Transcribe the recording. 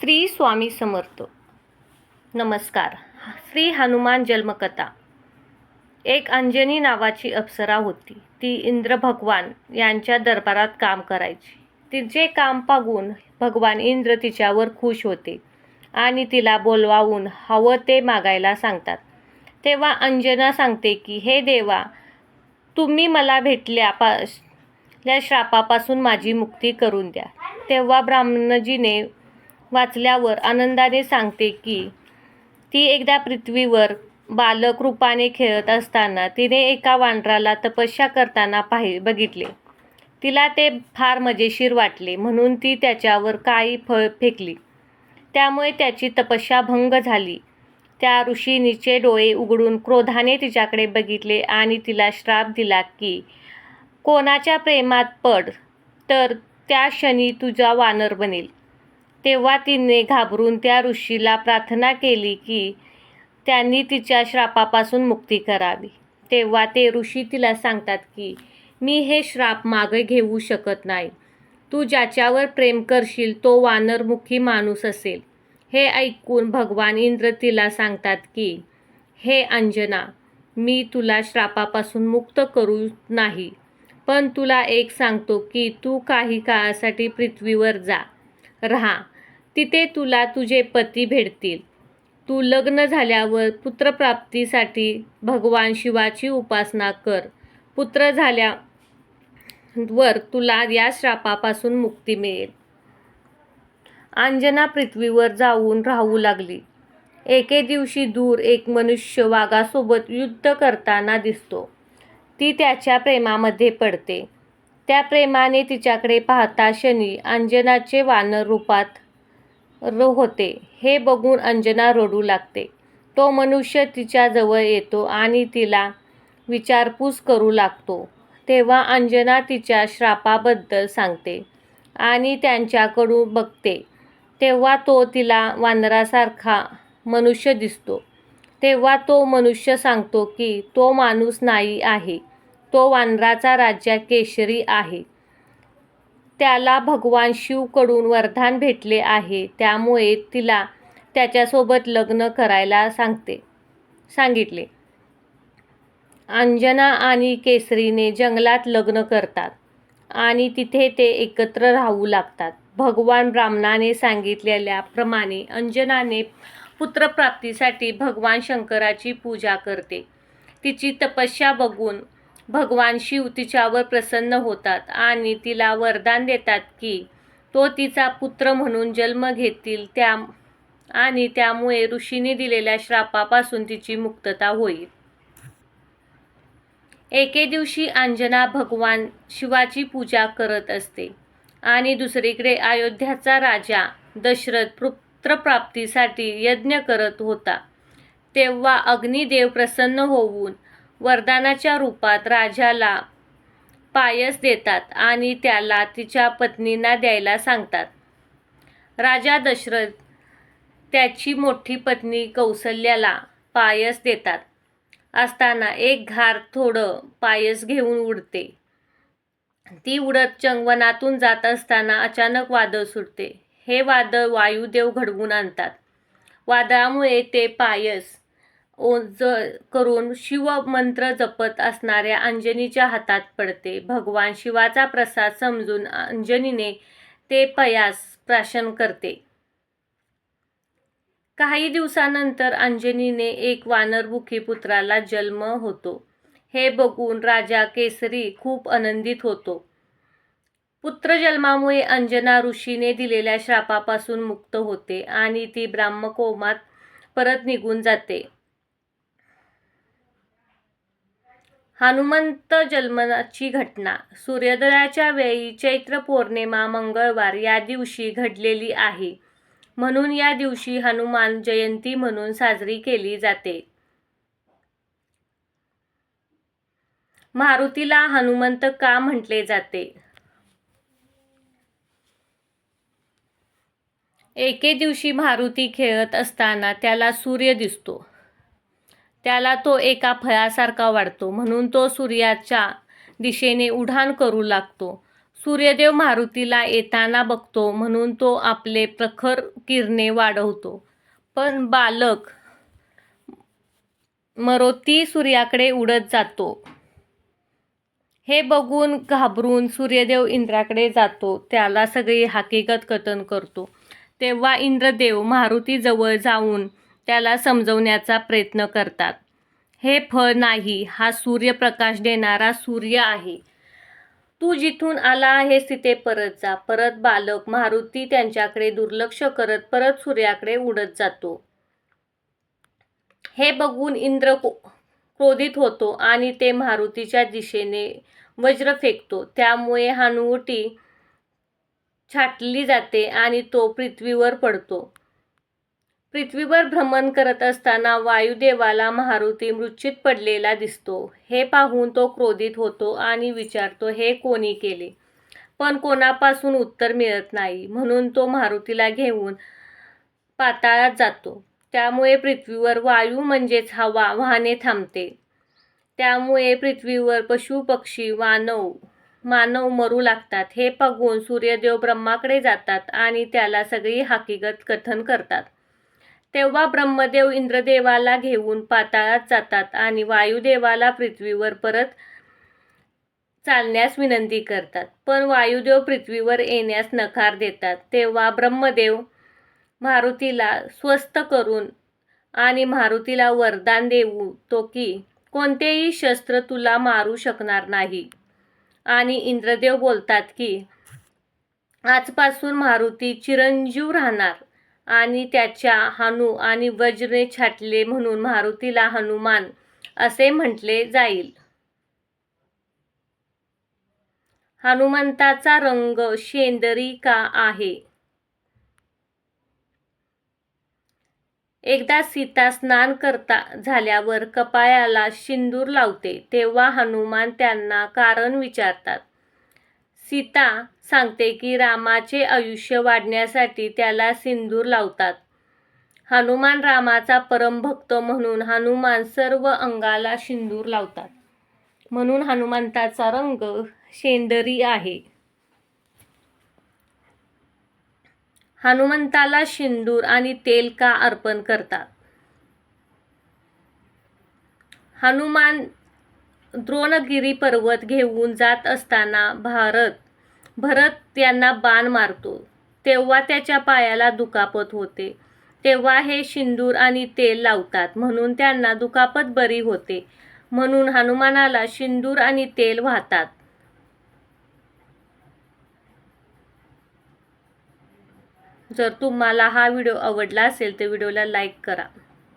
श्री स्वामी समर्थ. नमस्कार. श्री हनुमान जन्मकथा. एक अंजनी नावाची अप्सरा होती. ती इंद्र भगवान यांच्या दरबारात काम करायची. तिचे काम पाहून भगवान इंद्र तिच्यावर खुश होते आणि तिला बोलवावून हवं ते मागायला सांगतात. तेव्हा अंजना सांगते की हे देवा तुम्ही मला भेटल्या पा या श्रापापासून माझी मुक्ती करून द्या. तेव्हा ब्राह्मणजीने वाचल्यावर आनंदाने सांगते की ती एकदा पृथ्वीवर बालक रूपाने खेळत असताना तिने एका वानराला तपस्या करताना पाहि बघितले. तिला ते फार मजेशीर वाटले म्हणून ती त्याच्यावर काही फळ फेकली. त्यामुळे त्याची तपस्या भंग झाली. त्या ऋषीनीचे डोळे उघडून क्रोधाने तिच्याकडे बघितले आणि तिला श्राप दिला की कोणाच्या प्रेमात पड तर त्या क्षणी तुझा वानर बनेल. तेव्हा तिने घाबरून त्या ऋषीला प्रार्थना केली की त्यांनी तिच्या श्रापापासून मुक्ती करावी. तेव्हा ते ऋषी तिला सांगतात की मी हे श्राप मागे घेऊ शकत नाही. तू ज्याच्यावर प्रेम करशील तो वानरमुखी माणूस असेल. हे ऐकून भगवान इंद्र तिला सांगतात की हे अंजना मी तुला श्रापापासून मुक्त करू नाही पण तुला एक सांगतो की तू काही काळासाठी पृथ्वीवर जा. राहा. तिथे तुला तुझे पती भेटतील. तू लग्न झाल्यावर पुत्रप्राप्तीसाठी भगवान शिवाची उपासना कर. पुत्र झाल्यावर तुला या श्रापापासून मुक्ती मिळेल. अंजना पृथ्वीवर जाऊन राहू लागली. एके दिवशी दूर एक मनुष्य वाघासोबत युद्ध करताना दिसतो. ती त्याच्या प्रेमामध्ये पडते. त्या प्रेमाने तिच्याकडे पाहता शनी अंजनाचे वानर रूपात र होते. हे बघून अंजना रडू लागते. तो मनुष्य तिच्याजवळ येतो आणि तिला विचारपूस करू लागतो. तेव्हा अंजना तिच्या श्रापाबद्दल सांगते आणि त्यांच्याकडून बघते. तेव्हा तो तिला वानरासारखा मनुष्य दिसतो. तेव्हा तो मनुष्य सांगतो की तो माणूस नाही आहे. तो वानराचा राजा केशरी आहे. त्याला भगवान शिवकडून वरदान भेटले आहे त्यामुळे तिला त्याच्यासोबत लग्न करायला सांगते. सांगितले. अंजना आणि केसरीने जंगलात लग्न करतात आणि तिथे ते एकत्र राहू लागतात. भगवान ब्राह्मणाने सांगितलेल्याप्रमाणे अंजनाने पुत्रप्राप्तीसाठी भगवान शंकराची पूजा करते. तिची तपस्या बघून भगवान शिव तिच्यावर प्रसन्न होतात आणि तिला वरदान देतात की तो तिचा पुत्र म्हणून जन्म घेतील त्या आणि त्यामुळे ऋषीने दिलेल्या श्रापापासून तिची मुक्तता होईल. एके दिवशी अंजना भगवान शिवाची पूजा करत असते आणि दुसरीकडे अयोध्याचा राजा दशरथ पुत्रप्राप्तीसाठी यज्ञ करत होता. तेव्हा अग्निदेव प्रसन्न होऊन वरदानाच्या रूपात राजाला पायस देतात आणि त्याला तिच्या पत्नींना द्यायला सांगतात. राजा दशरथ त्याची मोठी पत्नी कौसल्याला पायस देतात. असताना एक घार थोडं पायस घेऊन उडते. ती उडत चंगवनातून जात असताना अचानक वादळ सुटते. हे वादळ वायुदेव घडवून आणतात. वादळामुळे ते पायस ओझ करून शिवमंत्र जपत असणाऱ्या अंजनीच्या हातात पडते. भगवान शिवाचा प्रसाद समजून अंजनीने ते पयास प्राशन करते. काही दिवसानंतर अंजनीने एक वानरमुखी पुत्राला जन्म होतो. हे बघून राजा केसरी खूप आनंदित होतो. पुत्रजन्मामुळे अंजना ऋषीने दिलेल्या श्रापापासून मुक्त होते आणि ती ब्राह्मकोमात परत निघून जाते. हनुमंत जन्माची घटना. सूर्योदयाच्या वेळी चैत्र पौर्णिमा मंगळवार या दिवशी घडलेली आहे. म्हणून या दिवशी हनुमान जयंती म्हणून साजरी केली जाते. मारुतीला हनुमंत का म्हटले जाते? एके दिवशी मारुती खेळत असताना त्याला सूर्य दिसतो. त्याला तो एका फळासारखा वाटतो म्हणून तो सूर्याच्या दिशेने उड्डाण करू लागतो. सूर्यदेव मारुतीला येताना बघतो. म्हणून तो आपले प्रखर किरणे वाढवतो. पण बालक मरोती सूर्याकडे उडत जातो. हे बघून घाबरून सूर्यदेव इंद्राकडे जातो. त्याला सगळी हकीकत कथन करतो. तेव्हा इंद्रदेव मारुतीजवळ जाऊन त्याला समजवण्याचा प्रयत्न करतात. हे फळ नाही हा सूर्यप्रकाश देणारा सूर्य आहे. तू जिथून आला आहेस तिथे परत जा परत बालक मारुती त्यांच्याकडे दुर्लक्ष करत परत सूर्याकडे उडत जातो. हे बघून इंद्र को- क्रोधित होतो आणि ते मारुतीच्या दिशेने वज्र फेकतो. त्यामुळे हानुवटी छाटली जाते आणि तो पृथ्वीवर पडतो. पृथ्वीवर भ्रमण करत असताना वायुदेवाला मारुती मृच्छित पडलेला दिसतो. हे पाहून तो क्रोधित होतो आणि विचारतो हे कोणी केले? पण कोणापासून उत्तर मिळत नाही. म्हणून तो मारुतीला घेऊन पाताळात जातो. त्यामुळे पृथ्वीवर वायू म्हणजेच हवा वाहने थांबते. त्यामुळे पृथ्वीवर पशु पक्षी मानव मानव मरू लागतात. हे बघून सूर्यदेव ब्रह्माकडे जातात आणि त्याला सगळी हकीकत कथन करतात. तेव्हा ब्रह्मदेव इंद्रदेवाला घेऊन पाताळात जातात आणि वायुदेवाला पृथ्वीवर परत चालण्यास विनंती करतात. पण वायुदेव पृथ्वीवर येण्यास नकार देतात. तेव्हा ब्रह्मदेव मारुतीला स्वस्थ करून आणि मारुतीला वरदान देऊ तो की कोणतेही शस्त्र तुला मारू शकणार नाही. आणि इंद्रदेव बोलतात की आजपासून मारुती चिरंजीव राहणार. आणि त्याच्या हनु आणि वज्रने छाटले म्हणून मारुतीला हनुमान असे म्हटले जाईल. हनुमंताचा रंग शेंदरी का आहे? एकदा सीता स्नान करता झाल्यावर कपाळाला शिंदूर लावते तेव्हा हनुमान त्यांना कारण विचारतात. सीता सांगते की रामाचे आयुष्य वाढण्यासाठी त्याला सिंदूर लावतात. हनुमान रामाचा परमभक्त म्हणून हनुमान सर्व अंगाला सिंदूर लावतात. म्हणून हनुमंताचा रंग शेंदरी आहे. हनुमंताला सिंदूर आणि तेल का अर्पण करतात? हनुमान द्रोणगिरी पर्वत घेऊन जात असताना भारत भरत यांना बाण मारतो. तेव्हा त्याच्या पायाला दुखापत होते. तेव्हा हे सिंदूर आणि तेल लावतात. म्हणून त्यांना दुखापत बरी होते. म्हणून हनुमानाला सिंदूर आणि तेल वाहतात. जर तुम्हाला हा व्हिडिओ आवडला असेल तर व्हिडिओला लाईक करा.